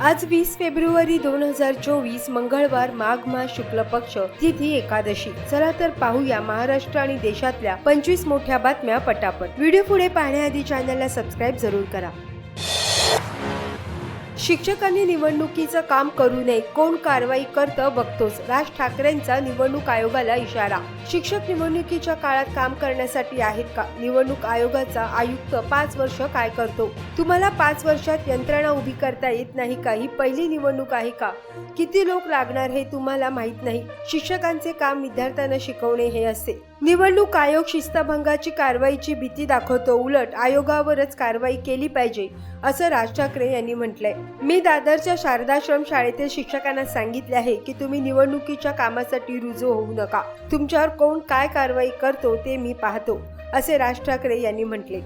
आज वीस फेब्रुवारी दोन हजार चोवीस मंगळवार माघ मास शुक्ल पक्ष तिथी एकादशी. चला तर पाहूया महाराष्ट्र आणि देशातल्या पंचवीस मोठ्या बातम्या पटापट. व्हिडिओ पुढे पाहण्याआधी चॅनलला सबस्क्राईब जरूर करा. शिक्षकांनी निवडणुकीचं काम करू नये कोण कारवाई करतं बघतोच. राज ठाकरेंचा निवडणूक आयोगाला इशारा. शिक्षक निवडणुकीच्या काळात काम करण्यासाठी आहेत का? निवडणूक आयोगाचा आयुक्त पाच वर्ष काय करतो? तुम्हाला पाच वर्षात यंत्रणा उभी करता येत नाही का? ही पहिली निवडणूक आहे का? किती लोक लागणार हे तुम्हाला माहीत नाही. शिक्षकांचे काम विद्यार्थ्यांना शिकवणे हे असते निवडणूक आयोग शिस्तभंगाची कारवाईची भीती दाखवतो. उलट आयोगावरच कारवाई केली पाहिजे असं राज ठाकरे यांनी म्हटलंय. मी दादरच्या शारदाश्रम शाळेतील शिक्षकांना सांगितले आहे की तुम्ही निवडणुकीच्या कामासाठी रुजू होऊ नका. तुमच्यावर कोण काय कारवाई करतो ते मी पाहतो असे राज ठाकरे यांनी म्हटले.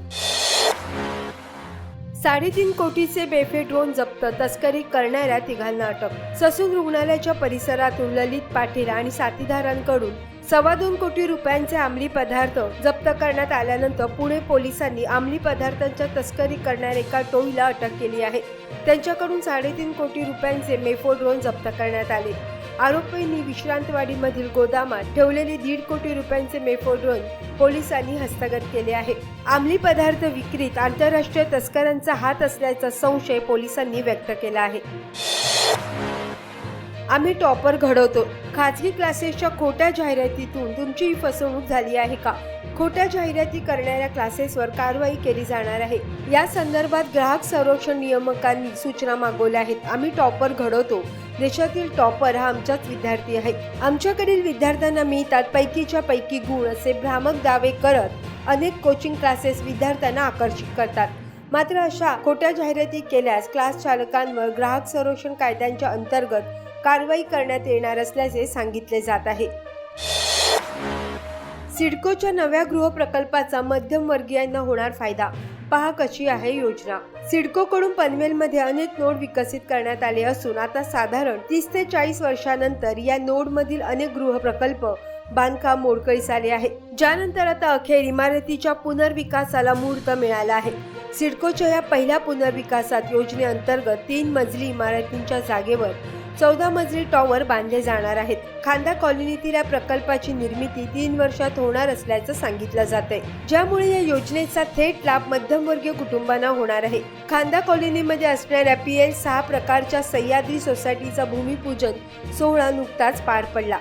साडेतीन कोटीचे बेफे ड्रोन जप्त तस्करी करणाऱ्या तिघांना अटक. ससून रुग्णालयाच्या परिसरातून ललित पाटील आणि साथीदारांकडून सव्वा दोन कोटी रुपयांचे अंमली पदार्थ जप्त करण्यात आल्यानंतर पुणे पोलिसांनी अंमली पदार्थांच्या तस्करी करणाऱ्या एका टोळीला अटक केली आहे. त्यांच्याकडून साडेतीन कोटी रुपयांचे मेफो ड्रोन जप्त करण्यात आले. आरोपींनी विश्रांतवाडीमधील गोदामात ठेवलेले दीड कोटी रुपयांचे मेफो ड्रोन पोलिसांनी हस्तगत केले आहे. अंमली पदार्थ विक्रीत आंतरराष्ट्रीय तस्करांचा हात असल्याचा संशय पोलिसांनी व्यक्त केला आहे. आम्ही टॉपर घडवतो. खाजगी क्लासेसच्या खोट्या जाहिरातीतून तुमची ही फसवणूक झाली आहे का? खोट्या जाहिराती करणाऱ्या क्लासेसवर कारवाई केली जाणार आहे. या संदर्भात ग्राहक संरक्षण नियमकांनी सूचना मागवल्या आहेत. आम्ही टॉपर घडवतो. देशातील टॉपर हा आमचाच विद्यार्थी आहे. आमच्याकडील विद्यार्थ्यांना मिळतात पैकीच्या पैकी गुण असे भ्रामक दावे करत अनेक कोचिंग क्लासेस विद्यार्थ्यांना आकर्षित करतात. मात्र अशा खोट्या जाहिराती केल्यास क्लास चालकांवर ग्राहक संरक्षण कायद्यांच्या अंतर्गत कारवाई करण्यात येणार असल्याचे सांगितले जात आहे. सिडकोच्या नव्या गृहप्रकल्पाचा मध्यमवर्गीयांना होणार फायदा. पहा कशी आहे योजना. सिडकोकडून पनवेलमध्ये अनेक नोड विकसित करण्यात आले असून आता साधारण तीस ते चाळीस वर्षानंतर या नोडमधील अनेक गृहप्रकल्प बांधकाम मोडकळीस आले आहे ज्यानंतर आता अखेर इमारतीच्या पुनर्विकासाला मुहूर्त मिळाला आहे. सिडकोच्या या पहिल्या पुनर्विकासात योजनेअंतर्गत तीन मजली इमारतींच्या जागेवर चौदा मजली टॉवर बांधले जाणार आहेत. खांदा कॉलनीतील या प्रकल्पाची निर्मिती तीन वर्षात होणार असल्याचं सांगितलं जात आहे ज्यामुळे या योजनेचा थेट लाभ मध्यमवर्गीय कुटुंबांना होणार आहे. खांदा कॉलनीमध्ये असणाऱ्या पी एल सहा प्रकारच्या सह्याद्री सोसायटीचा भूमिपूजन सोहळा नुकताच पार पडला.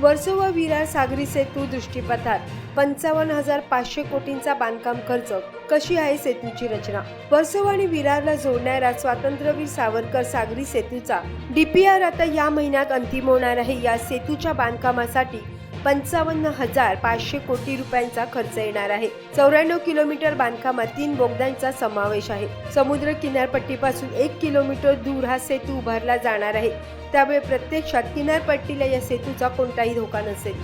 वर्सोवा विरार सागरी सेतू दृष्टीपथात पंचावन्न हजार पाचशे कोटींचा बांधकाम खर्च कशी आहे सेतूची रचना? वर्सोवा आणि विरारला जोडणाऱ्या स्वातंत्र्यवीर सावरकर सागरी सेतूचा डीपीआर आता या महिन्यात अंतिम होणार आहे. या सेतूच्या बांधकामासाठी पंचावन्न हजार पाचशे कोटी रुपयांचा खर्च येणार आहे. चौऱ्याण्णव किलोमीटर बांधकामात तीन बोगद्यांचा समावेश आहे. समुद्र किनारपट्टीपासून एक किलोमीटर दूर हा सेतू उभारला जाणार आहे. त्यामुळे प्रत्यक्षात किनारपट्टीला या सेतूचा कोणताही धोका नसेल.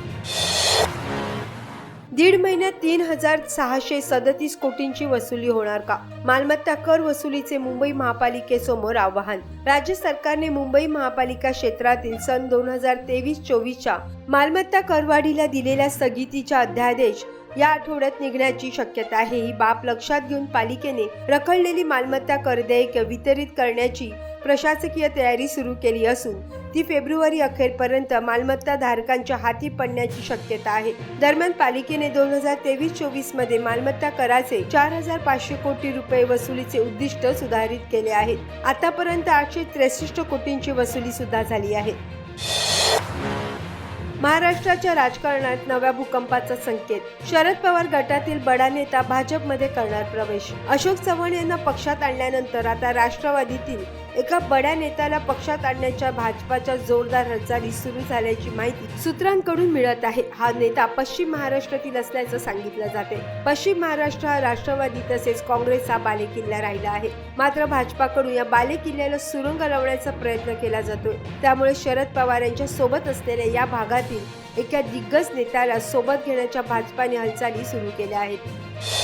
दीड महिन्यात तीन हजार सहाशे सदतीस कोटींची वसुली होणार का? मालमत्ता कर वसुलीचे मुंबई महापालिकेसमोर आवाहन. राज्य सरकारने मुंबई महापालिका क्षेत्रातील सन दोन हजार तेवीस चोवीसच्या मालमत्ता करवाढीला दिलेल्या स्थगितीचा अध्यादेश या आठवड्यात निघण्याची शक्यता आहे. ही बाब लक्षात घेऊन पालिकेने रखडलेली मालमत्ता कर देयक वितरित करण्याची प्रशासकीय तयारी सुरू केली असून ती फेब्रुवारी अखेरपर्यंत मालमत्ता धारकांच्या हाती पडण्याची शक्यता आहे. दरम्यान पालिकेने दोन हजार तेवीस चोवीसमध्ये मालमत्ता कराचे चार हजार पाचशे कोटी रुपये वसुलीचे उद्दिष्ट सुधारित केले आहे आतापर्यंत आठशे त्रेसष्ट कोटींची वसुली सुद्धा झाली आहे. महाराष्ट्राच्या राजकारणात नव्या भूकंपाचा संकेत. शरद पवार गटातील बडा नेता भाजपमध्ये करणार प्रवेश. अशोक चव्हाण यांना पक्षात आणल्यानंतर आता राष्ट्रवादीतील एका बड्या नेत्याला पक्षात आणण्याच्या भाजपाच्या जोरदार हालचाली सुरू झाल्याची माहिती सूत्रांकडून मिळत आहे. हा नेता पश्चिम महाराष्ट्रातील असल्याचं सांगितलं जाते पश्चिम महाराष्ट्र हा राष्ट्रवादी तसेच काँग्रेस हा बालेकिल्ला राहिला आहे. मात्र भाजपाकडून या बालेकिल्ल्याला सुरुंग लावण्याचा प्रयत्न केला जातोय. त्यामुळे शरद पवार यांच्या सोबत असलेल्या या भागातील एका दिग्गज नेत्याला सोबत घेण्याच्या भाजपाने हालचाली सुरू केल्या आहेत.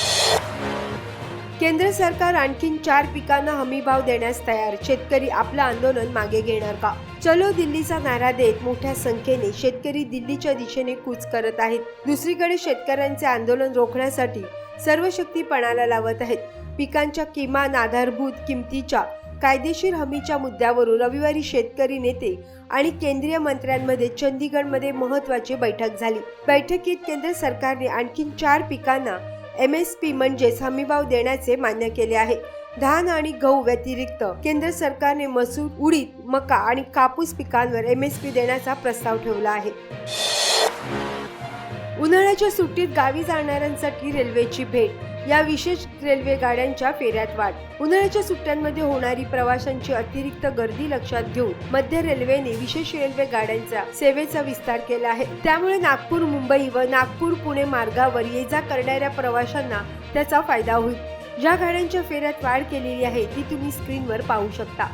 केंद्र सरकार आणखीन चार पिकांना हमीभाव देण्यास तयार. शेतकरी आपलं आंदोलन मागे घेणार का? चलो दिल्लीचा नारा देत मोठ्या संख्येने शेतकरी दिल्लीच्या दिशेने कूच करत आहेत. दुसरीकडे शेतकऱ्यांचे आंदोलन रोखण्यासाठी सर्व शक्ती पणाला लावत आहेत. पिकांच्या किमान आधारभूत किमतीच्या कायदेशीर हमीच्या मुद्द्यावरून रविवारी शेतकरी नेते आणि केंद्रीय मंत्र्यांमध्ये चंदीगडमध्ये महत्वाची बैठक झाली. बैठकीत केंद्र सरकारने आणखी चार पिकांना एम एस पी म्हणजेच हमीभाव देण्याचे मान्य केले आहे. धान आणि गहू व्यतिरिक्त केंद्र सरकारने मसूर उडीद मका आणि कापूस पिकांवर एम एस पी देण्याचा प्रस्ताव ठेवला आहे. उन्हाळ्याच्या सुट्टीत गावी जाणाऱ्यांसाठी रेल्वेची भेट या विशेष रेल्वे गाड्यांच्या फेऱ्यात वाढ. उन्हाळ्याच्या सुट्ट्यांमध्ये होणारी प्रवाशांची अतिरिक्त गर्दी लक्षात घेऊन मध्य रेल्वेने विशेष रेल्वे गाड्यांचा सेवेचा विस्तार केला आहे. त्यामुळे नागपूर मुंबई व नागपूर पुणे मार्गावर ये जा करणाऱ्या प्रवाशांना त्याचा फायदा होईल. ज्या गाड्यांच्या फेऱ्यात वाढ केलेली आहे ती तुम्ही स्क्रीनवर पाहू शकता.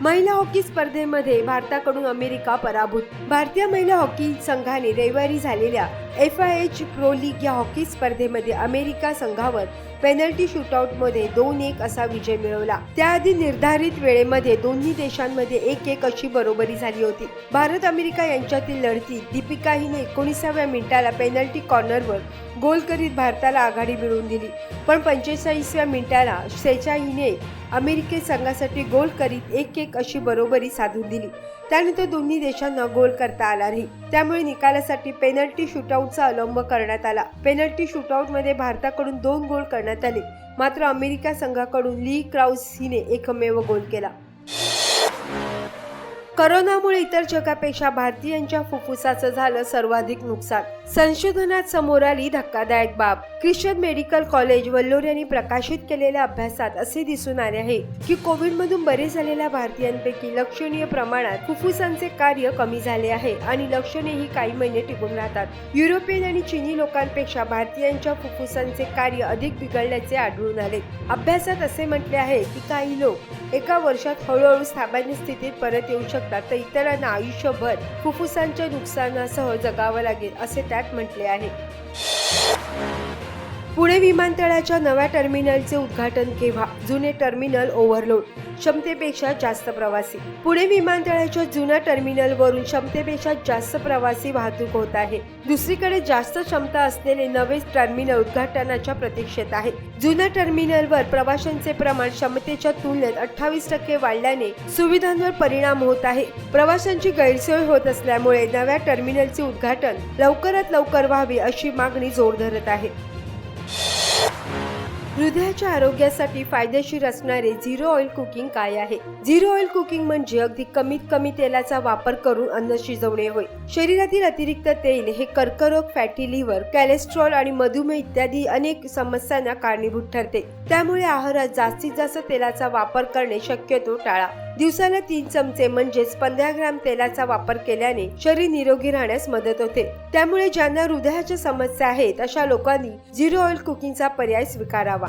महिला हॉकी स्पर्धेमध्ये भारताकडून अमेरिका पराभूत. भारतीय महिला हॉकी संघाने रविवारी झालेल्या F I H pro league या हॉकी स्पर्धेमध्ये अमेरिका संघावर पेनल्टी शूटआउटमध्ये दोन एक असा विजय मिळवला. त्याआधी निर्धारित वेळेमध्ये दोन्ही देशांमध्ये एक एक अशी बरोबरी झाली होती. भारत अमेरिका यांच्यातील लढतीत दीपिका हिने एकोणीसाव्या मिनिटाला पेनल्टी कॉर्नरवर गोल करीत भारताला आघाडी मिळवून दिली. पण पंचेचाळीसव्या मिनिटाला सेचा हिने अमेरिकेत संघासाठी गोल करीत एक एक अशी बरोबरी साधून दिली. त्यानंतर दोन्ही देशांना गोल करता आला नाही. त्यामुळे निकालासाठी पेनल्टी शूटआउटचा अवलंब करण्यात आला. पेनल्टी शूटआउटमध्ये भारताकडून दोन गोल करण्यात आले. मात्र अमेरिका संघाकडून ली क्राउस हिने एकमेव गोल केला. करोनामुळे इतर जगापेक्षा भारतीयांच्या फुफ्फुसाचं झालं सर्वाधिक नुकसान. संशोधनात समोर आली धक्कादायक बाब. ख्रिश्चन मेडिकल कॉलेज वल्लोर यांनी प्रकाशित केलेल्या अभ्यासात असे दिसून आले आहे की कोविडमधून बरे झालेल्या भारतीयांपैकी लक्षणीय प्रमाणात फुफ्फुसांचे कार्य कमी झाले आहे आणि लक्षणेही काही महिने टिकून राहतात. युरोपियन आणि चीनी लोकांपेक्षा भारतीयांच्या फुफ्फुसांचे कार्य अधिक बिघडल्याचे आढळून आले. अभ्यासात असे म्हटले आहे की काही लोक एका वर्षात हळूहळू सामान्य स्थितीत परत येऊ शकतात तर इतरांना आयुष्यभर फुफ्फुसांच्या नुकसानासह जगावं लागेल असे त्यात म्हटले आहे. पुणे विमानतळाच्या नव्या टर्मिनलचे उद्घाटन केव्हा? जुने टर्मिनल ओव्हरलोड क्षमतेपेक्षा जास्त प्रवासी. पुणे विमानतळाच्या जुन्या टर्मिनलवरून क्षमतेपेक्षा जास्त प्रवासी वाहतूक होत आहे. दुसरीकडे जास्त क्षमता असलेले नवे टर्मिनल उद्घाटनाच्या प्रतीक्षेत आहे. जुन्या टर्मिनलवर प्रवाशांचे प्रमाण क्षमतेच्या तुलनेत अठ्ठावीस टक्के वाढल्याने सुविधांवर परिणाम होत आहे. प्रवाशांची गैरसोय होत असल्यामुळे नव्या टर्मिनलचे उद्घाटन लवकरात लवकर व्हावे अशी मागणी जोर धरत आहे. हृदयाच्या आरोग्यासाठी फायदेशीर असणारे झिरो ऑइल कुकिंग काय आहे? झिरो ऑइल कुकिंग म्हणजे अगदी कमीत कमी तेलाचा वापर करून अन्न शिजवणे होय. शरीरातील अतिरिक्त तेल हे कर्करोग फॅटी लिव्हर कॅलेस्ट्रॉल आणि मधुमेह इत्यादी अनेक समस्यांना कारणीभूत ठरते. त्यामुळे आहारात जास्तीत जास्त तेलाचा वापर करणे शक्यतो टाळा. दिवसाला तीन चमचे म्हणजेच पंधरा ग्राम तेलाचा वापर केल्याने शरीर निरोगी राहण्यास मदत होते. त्यामुळे ज्यांना हृदयाच्या समस्या आहेत अशा लोकांनी झिरो ऑइल कुकिंगचा पर्याय स्वीकारावा.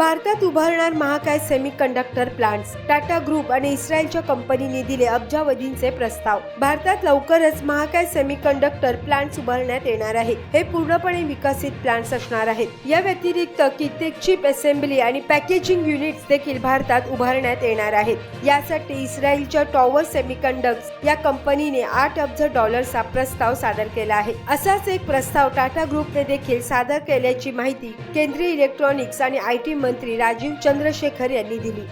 भारतात उभारणार महाकाय semiconductor plants Tata group आणि इस्रायलच्या कंपनीने दिले अब्जावधींचे प्रस्ताव. भारतात लवकरच महाकाय सेमी कंडक्टर प्लांट्स उभारण्यात येणार आहे. हे पूर्णपणे विकसित प्लांट्स असणार आहेत. या व्यतिरिक्त कित्येक चिप असेंब्ली आणि पॅकेजिंग युनिट्स देखील भारतात उभारण्यात येणार आहेत. यासाठी इस्रायलच्या टॉवर सेमी या कंपनीने आठ अब्ज डॉलर्सचा प्रस्ताव सादर केला आहे. असाच एक प्रस्ताव टाटा ग्रुपने देखील सादर केल्याची माहिती केंद्रीय इलेक्ट्रॉनिक्स आणि आय टी मंत्री राजीव चंद्रशेखर यांनी दिली.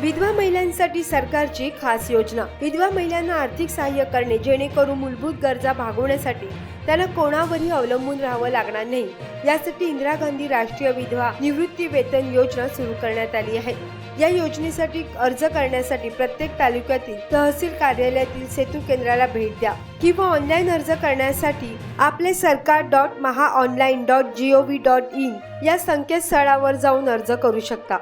विधवा महिलांसाठी सरकारची खास योजना. विधवा महिलांना आर्थिक सहाय्य करणे जेणेकरून मूलभूत गरजा भागवण्यासाठी त्यांना कोणावरही अवलंबून राहावं लागणार नाही. यासाठी इंदिरा गांधी राष्ट्रीय विधवा निवृत्ती वेतन योजना सुरू करण्यात आली आहे. या योजनेसाठी अर्ज करण्यासाठी प्रत्येक तालुक्यातील तहसील कार्यालयातील सेतू केंद्राला भेट द्या किंवा ऑनलाईन अर्ज करण्यासाठी आपले सरकार dot Maha online dot G O V dot in या संकेतस्थळावर जाऊन अर्ज करू शकता.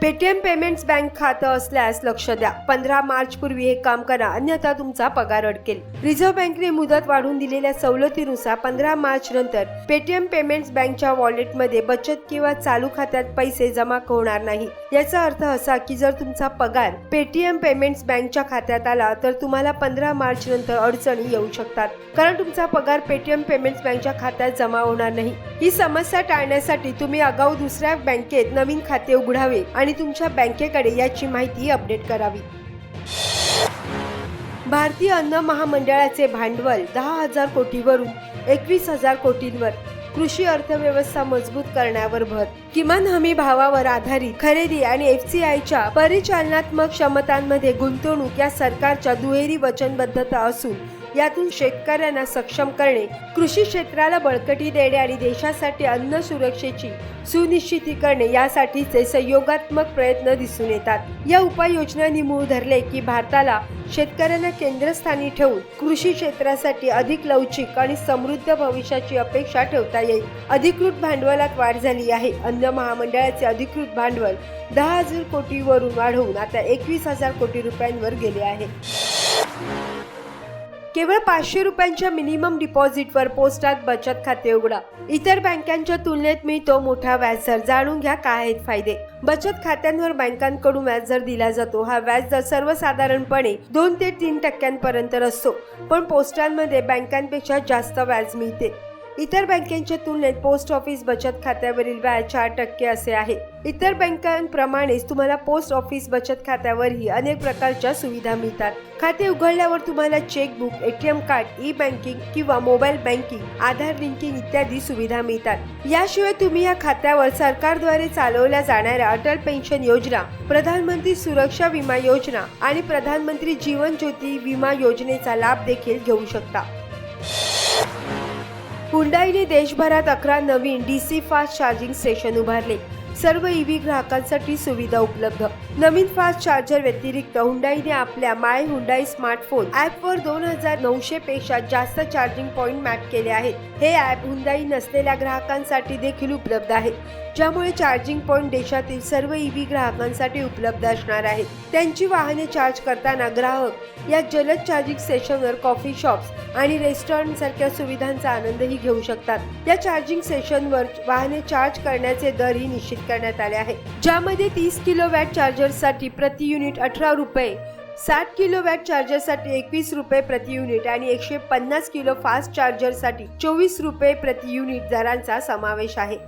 पेटीएम पेमेंट्स बँक खातं असल्यास लक्ष द्या. पंधरा मार्च पूर्वी हे काम करा. अन्यथा तुमचा पगार अडकेल. रिझर्व्ह बँकेने मुदत वाढवून दिलेल्या सवलतीनुसार पंधरा मार्च नंतर पेटीएम पेमेंट्स बँकच्या वॉलेटमध्ये बचत किंवा चालू खात्यात पैसे जमा होणार नाही. याचा अर्थ असा की जर तुमचा पगार पेटीएम पेमेंट्स बँकच्या खात्यात आला तर तुम्हाला पंधरा मार्च नंतर अडचणी येऊ शकतात. कारण तुमचा पगार पेटीएम पेमेंट्स बँकच्या खात्यात जमा होणार नाही. ही समस्या टाळण्यासाठी तुम्ही आगाऊ दुसऱ्या बँकेत नवीन खाते उघडावे आणि आणि तुमच्या बँकेकडे याची माहिती अपडेट करावी. भारतीय अन्न महामंडळाचे भांडवल दहा हजार कोटीवरून एकवीस हजार कोटींवर. कृषी अर्थव्यवस्था मजबूत करण्यावर भर. किमान हमी भावावर आधारित खरेदी आणि एफ सी आयच्या परिचालनात्मक क्षमतांमध्ये गुंतवणूक या सरकारच्या दुहेरी वचनबद्धता असून यातून शेतकऱ्यांना सक्षम करणे कृषी क्षेत्राला बळकटी देणे आणि देशासाठी अन्न सुरक्षेची सुनिश्चिती करणे यासाठीचे संयोगात्मक प्रयत्न दिसून येतात. या उपाययोजनांनी मूळ धरले की भारताला शेतकऱ्यांना केंद्रस्थानी ठेवून कृषी क्षेत्रासाठी अधिक लवचिक आणि समृद्ध भविष्याची अपेक्षा ठेवता येईल. अधिकृत भांडवलात वाढ झाली आहे. अन्न महामंडळाचे अधिकृत भांडवल दहा हजार कोटीवरून वाढवून आता एकवीस हजार कोटी रुपयांवर गेले आहे. केवळ पाचशे रुपयांच्या मिनिमम डिपॉझिटवर पोस्टात बचत खाते उघडा. इतर बँकांच्या तुलनेत मिळतो मोठा व्याजदर. जाणून घ्या काय आहेत फायदे. बचत खात्यांवर बँकांकडून व्याजदर दिला जातो. हा व्याजदर सर्वसाधारणपणे दोन ते तीन टक्क्यांपर्यंत असतो. पण पोस्टांमध्ये बँकांपेक्षा जास्त व्याज मिळते. इतर बँकेच्या तुलनेत पोस्ट ऑफिस बचत खात्यावरील व्याज चार टक्के असे आहे. इतर बँकांप्रमाणेच तुम्हाला पोस्ट ऑफिस बचत खात्यावरही अनेक प्रकारच्या सुविधा मिळतात. खाते उघडल्यावर तुम्हाला chequebook ATM card e banking किंवा मोबाईल बँकिंग आधार लिंकिंग इत्यादी सुविधा मिळतात. याशिवाय तुम्ही या खात्यावर सरकारद्वारे चालवल्या जाणाऱ्या अटल पेन्शन योजना प्रधानमंत्री सुरक्षा विमा योजना आणि प्रधानमंत्री जीवन ज्योती विमा योजनेचा लाभ देखील घेऊ शकता. हुंडाईने देशभरात अकरा नवीन D C fast charging station उभारले. सर्व ईव्ही ग्राहकांसाठी सुविधा उपलब्ध. नवीन फास्ट चार्जर व्यतिरिक्त हुंडाईने आपल्या माय हुंडाई स्मार्टफोन ॲपवर दोन हजार नऊशे पेक्षा जास्त चार्जिंग पॉइंट मॅप केले आहेत. हे ॲप हुंडाई नसलेल्या ग्राहकांसाठी देखील उपलब्ध आहे ज्यामुळे चार्जिंग पॉइंट देशातील सर्व ईव्ही ग्राहकांसाठी उपलब्ध असणार आहेत त्यांची वाहने चार्ज करताना ग्राहक या जलद चार्जिंग स्टेशनवर कॉफी शॉप्स आणि रेस्टॉरंट सारख्या सुविधांचा आनंदही घेऊ शकतात. या चार्जिंग सेशनवर वाहने चार्ज करण्याचे दरही निश्चित करण्यात आले आहे. ज्यामध्ये तीस किलो वॅट चार्जरसाठी प्रति युनिट अठरा रुपये साठ किलो वॅट चार्जरसाठी एकवीस रुपये प्रति युनिट आणि एकशे पन्नास किलो फास्ट चार्जरसाठी चोवीस रुपये प्रति युनिट दरांचा समावेश आहे.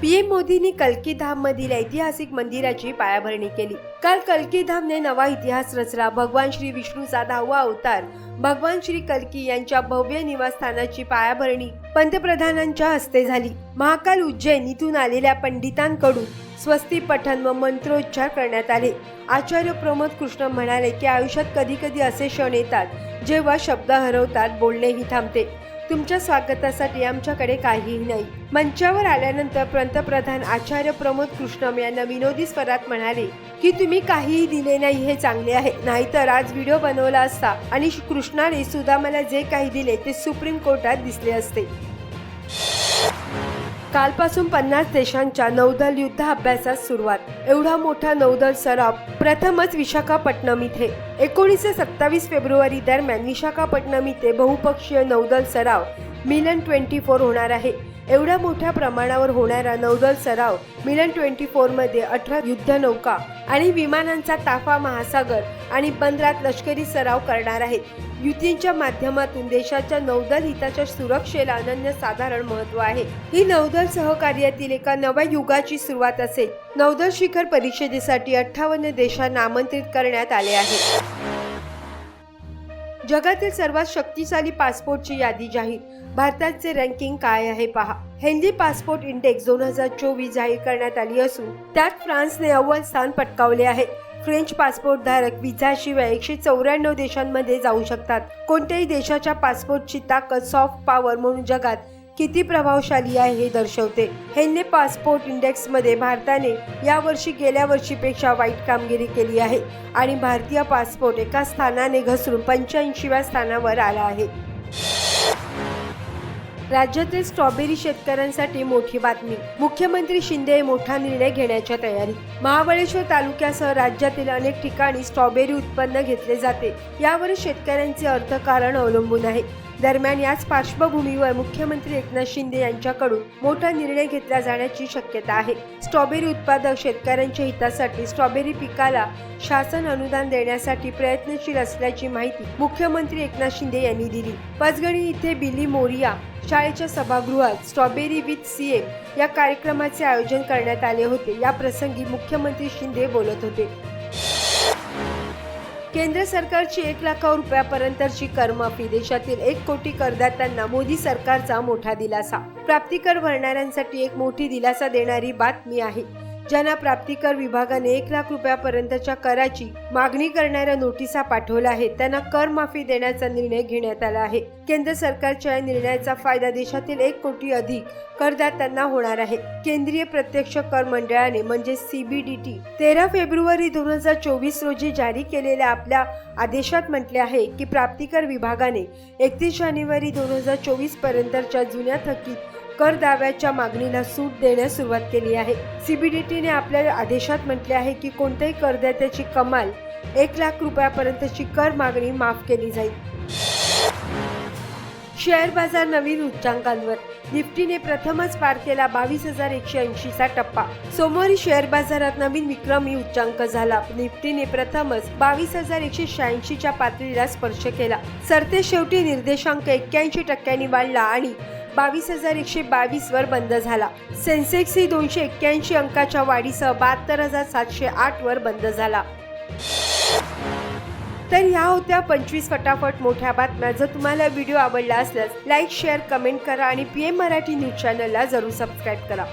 पीएम मोदींनी कल्की धाम मधील ऐतिहासिक मंदिराची पायाभरणी केली. काल कल्की धामने नवा इतिहास रचला. भगवान श्री विष्णूचा दहावा अवतार भगवान श्री कल्की यांच्या भव्य निवासस्थानाची पायाभरणी पंतप्रधानांच्या हस्ते झाली. महाकाल उज्जैन इथून आलेल्या पंडितांकडून स्वस्ती पठण व मंत्रोच्चार करण्यात आले. आचार्य प्रमोद कृष्ण म्हणाले की आयुष्यात कधी कधी असे क्षण येतात जेव्हा शब्द हरवतात बोलणेही थांबते. तुमच्या स्वागतासाठी आमच्याकडे काहीही नाही. मंचावर आल्यानंतर पंतप्रधान आचार्य प्रमोद कृष्णम यांना विनोदी स्वरात म्हणाले की तुम्ही काहीही दिले नाही हे चांगले आहे. नाहीतर आज व्हिडिओ बनवला असता आणि कृष्णाने सुदामाला जे काही दिले ते सुप्रीम कोर्टात दिसले असते. कालपासून पन्नास देशांच्या नौदल युद्ध अभ्यासास सुरुवात. एवढा मोठा नौदल सराव प्रथमच विशाखापट्टणम इथे. एकोणीसशे सत्तावीस फेब्रुवारी दरम्यान विशाखापट्टणम इथे बहुपक्षीय नौदल सराव मिलन ट्वेंटी फोर होणार आहे. एवढ्या मोठ्या प्रमाणावर होणारा नौदल सराव मिलन ट्वेंटी फोरमध्ये अठरा युद्धनौका आणि विमानांचा ताफा महासागर आणि बंदरात लष्करी सराव करणार आहेत. युतींच्या माध्यमातून देशाच्या नौदल हिताच्या सुरक्षेला अनन्यसाधारण महत्त्व आहे. ही नौदल सहकार्यातील एका नव्या युगाची सुरुवात असेल. नौदल शिखर परिषदेसाठी अठ्ठावन्न देशांना आमंत्रित करण्यात आले आहे. जगातील सर्वात शक्तिशाली पासपोर्टची यादी जाहीर. भारताचे रँकिंग काय आहे पहा. हेल्दी पासपोर्ट इंडेक्स दोन हजार चोवीस जाहीर करण्यात आली असून त्यात फ्रान्सने अव्वल स्थान पटकावले आहे. फ्रेंच पासपोर्ट धारक विजाशिवाय एकशे चौऱ्याण्णव देशांमध्ये जाऊ शकतात. कोणत्याही देशाच्या पासपोर्टची ताकद सॉफ्ट पॉवर म्हणून जगात किती प्रभावशाली आहे हे दर्शवते. हेन्ने पासपोर्ट इंडेक्समध्ये भारताने यावर्षी गेल्या वर्षीपेक्षा वाईट कामगिरी केली आहे आणि भारतीय पासपोर्ट एका स्थानाने घसरून पंच्याऐंशीव्या स्थानावर आला आहे. राज्यातील स्ट्रॉबेरी शेतकऱ्यांसाठी मोठी बातमी. मुख्यमंत्री शिंदे मोठा निर्णय घेण्याच्या तयारीत. महाबळेश्वर तालुक्यासह राज्यातील अनेक ठिकाणी स्ट्रॉबेरी उत्पन्न घेतले जाते. यावर शेतकऱ्यांचे अर्थकारण अवलंबून आहे. दरम्यान याच पार्श्वभूमीवर मुख्यमंत्री एकनाथ शिंदे यांच्याकडून मोठा निर्णय घेतला जाण्याची शक्यता आहे. स्ट्रॉबेरी उत्पादक शेतकऱ्यांच्या हितासाठी स्ट्रॉबेरी पिकाला शासन अनुदान देण्यासाठी प्रयत्नशील असल्याची माहिती मुख्यमंत्री एकनाथ शिंदे यांनी दिली. पचगणी इथे बिली मोरिया शाळेच्या सभागृहात स्ट्रॉबेरी विथ सीएम या कार्यक्रमाचे आयोजन करण्यात आले होते. या प्रसंगी मुख्यमंत्री शिंदे बोलत होते. केंद्र सरकारची एक लाखा रुपयापर्यंतची करमाफी देशातील एक कोटी करदात्यांना मोदी सरकारचा मोठा दिलासा. प्राप्तिकर भरणाऱ्यांसाठी एक मोठी दिलासा देणारी बातमी आहे. ज्यांना प्राप्तिकर विभागाने एक लाख रुपयापर्यंतच्या कराची मागणी करणाऱ्या नोटिसा पाठवल्या आहेत त्यांना कर माफी देण्याचा निर्णय घेण्यात आला आहे. केंद्र सरकारच्या या निर्णयाचा फायदा देशातील एक कोटी अधिक करदात्यांना होणार आहे. केंद्रीय प्रत्यक्ष कर मंडळाने म्हणजे सीबीडीटी तेरा फेब्रुवारी दोन हजार चोवीस रोजी जारी केलेल्या आपल्या आदेशात म्हटले आहे की प्राप्तिकर विभागाने एकतीस जानेवारी दोन हजार चोवीस पर्यंतच्या जुन्या थकीत कर दाव्याच्या मागणीला सूट देण्यास सुरुवात केली आहे. सीबीडीटीने आपल्या आदेशात म्हटले आहे की कोणत्याही करदात्याची कमाल एक लाख रुपयापर्यंतची कर मागणी माफ केली जाईल. शेअर बाजार नवीन उच्चांकांवर. निफ्टीने प्रथमच पार केला बावीस हजार एकशे ऐंशीचा टप्पा. सोमवारी शेअर बाजारात नवीन विक्रमी उच्चांक झाला. निफ्टीने प्रथमच बावीस हजार एकशे शहाऐंशीच्या पातळीला स्पर्श केला. सरते शेवटी निर्देशांक एक्क्याऐंशी टक्क्यांनी वाढला आणि बावीस हजार एकशे बावीस वर बंद झाला. सेन्सेक्स ही दोनशे एक्क्याऐंशी अंकाच्या वाढीसह बहात्तर हजार सातशे आठ वर बंद झाला. तर ह्या होत्या पंचवीस फटाफट मोठ्या बातम्या. जर तुम्हाला व्हिडिओ आवडला असल्यास लाईक शेअर कमेंट करा आणि पी एम मराठी न्यूज चॅनलला जरूर सबस्क्राईब करा.